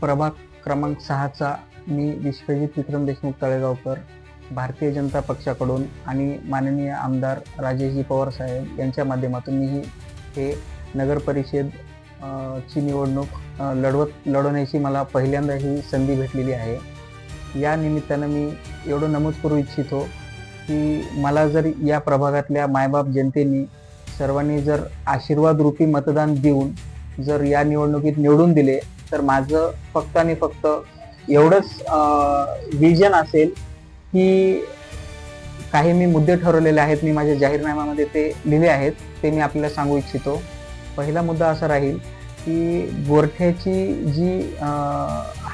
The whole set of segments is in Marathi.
प्रभाग क्रमांक सहाचा मी विश्वजित विक्रम देशमुख तळेगावकर भारतीय जनता पक्षाकडून आणि माननीय आमदार राजेशजी पवार साहेब यांच्या माध्यमातून मी ही हे नगर परिषद ची निवडणूक लढवत लढवण्याची मला पहिल्यांदा ही संधी भेटलेली आहे. या निमित्तानं मी एवढं नमूद करू इच्छितो की मला जर या प्रभागातल्या मायबाप जनतेने सर्वांनी जर आशीर्वाद रूपी मतदान देऊन जर या निवडणुकीत निवडून दिले तर माझं फक्त आणि फक्त एवढंच विजन असेल की काही मी मुद्दे ठरवलेले आहेत मी माझ्या जाहीरनाम्यामध्ये ते लिहिले आहेत ते मी आपल्याला सांगू इच्छितो. पहिला मुद्दा असा राहील की गोरठ्याची जी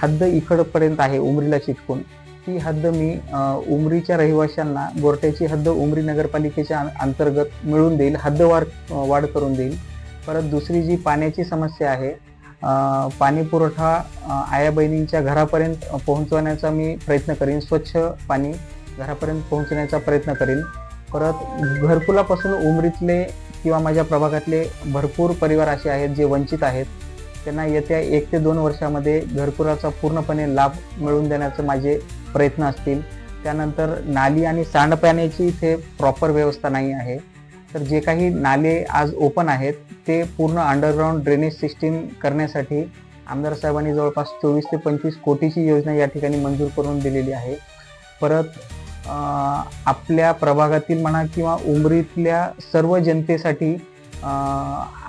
हद्द इकडपर्यंत आहे उमरीला चिटकून ती हद्द मी उमरीच्या रहिवाशांना गोरठ्याची हद्द उमरी नगरपालिकेच्या अंतर्गत मिळून देईल हद्दवाढ वाढ करून देईल. परत दुसरी जी पाण्याची समस्या आहे पाणी पुरवठा आया बहिणींच्या घरापर्यंत पोहोचवण्याचा मी प्रयत्न करीन. स्वच्छ पाणी घरापर्यंत पोहोचण्याचा प्रयत्न करीन. परत घरकुलापासून उमरीतले किंवा माझ्या प्रभागातले भरपूर परिवार असे आहेत जे वंचित आहेत. त्यांना येत्या एक ते दोन वर्षामध्ये घरकुलाचा पूर्णपणे लाभ मिळवून देण्याचे माझे प्रयत्न असतील. त्यानंतर नाली आणि सांडपाण्याची इथे प्रॉपर व्यवस्था नाही आहे. तर जे काही नाले आज ओपन आहेत ते पूर्ण अंडरग्राऊंड ड्रेनेज सिस्टीम करण्यासाठी आमदार साहेबांनी जवळपास चोवीस ते पंचवीस कोटीची योजना या ठिकाणी मंजूर करून दिलेली आहे. परत आपल्या प्रभागातील म्हणा किंवा उमरीतल्या सर्व जनतेसाठी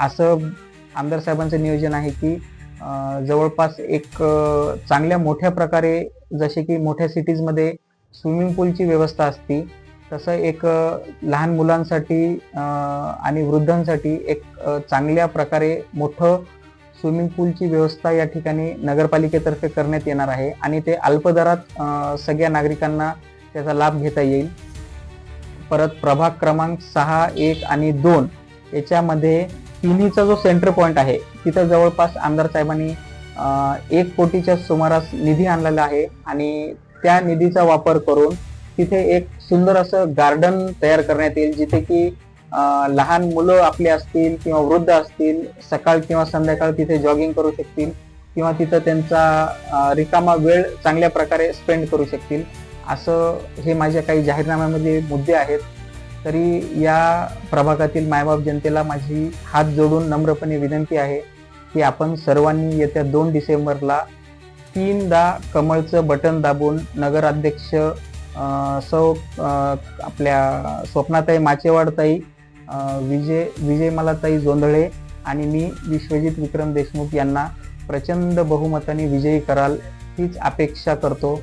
असं आमदार साहेबांचं नियोजन आहे की जवळपास एक चांगल्या मोठ्या प्रकारे जसे की मोठ्या सिटीजमध्ये स्विमिंग पूलची व्यवस्था असती तसं एक लहान मुलांसाठी आणि वृद्धांसाठी एक चांगल्या प्रकारे मोठं स्विमिंग पूलची व्यवस्था या ठिकाणी नगरपालिकेतर्फे करण्यात येणार आहे आणि ते अल्पदरात सगळ्या नागरिकांना त्याचा लाभ घेता येईल. परत प्रभाग क्रमांक सहा एक आणि दोन याच्यामध्ये तिन्हीचा जो सेंटर पॉईंट आहे तिथं जवळपास आमदार साहेबांनी एक कोटीच्या सुमारास निधी आणलेला आहे आणि त्या निधीचा वापर करून तिथे एक सुंदर असं गार्डन तयार करण्यात येईल जिथे की लहान मुलं आपले असतील किंवा वृद्ध असतील सकाळ किंवा संध्याकाळ तिथे जॉगिंग करू शकतील किंवा तिथं त्यांचा रिकामा वेळ चांगल्या प्रकारे स्पेंड करू शकतील. असं हे माझ्या काही जाहीरनाम्यामध्ये मुद्दे आहेत. तरी या प्रभागातील मायबाप जनतेला माझी हात जोडून नम्रपणे विनंती आहे की आपण सर्वांनी येत्या दोन डिसेंबरला तीनदा कमळचं बटन दाबून नगराध्यक्ष सौ आपल्या स्वप्नाताई माचेवाडताई विजय विजय विजयमालाताई जोंधळे आणि मी विश्वजित विक्रम देशमुख यांना प्रचंड बहुमताने विजयी कराल हीच अपेक्षा करतो.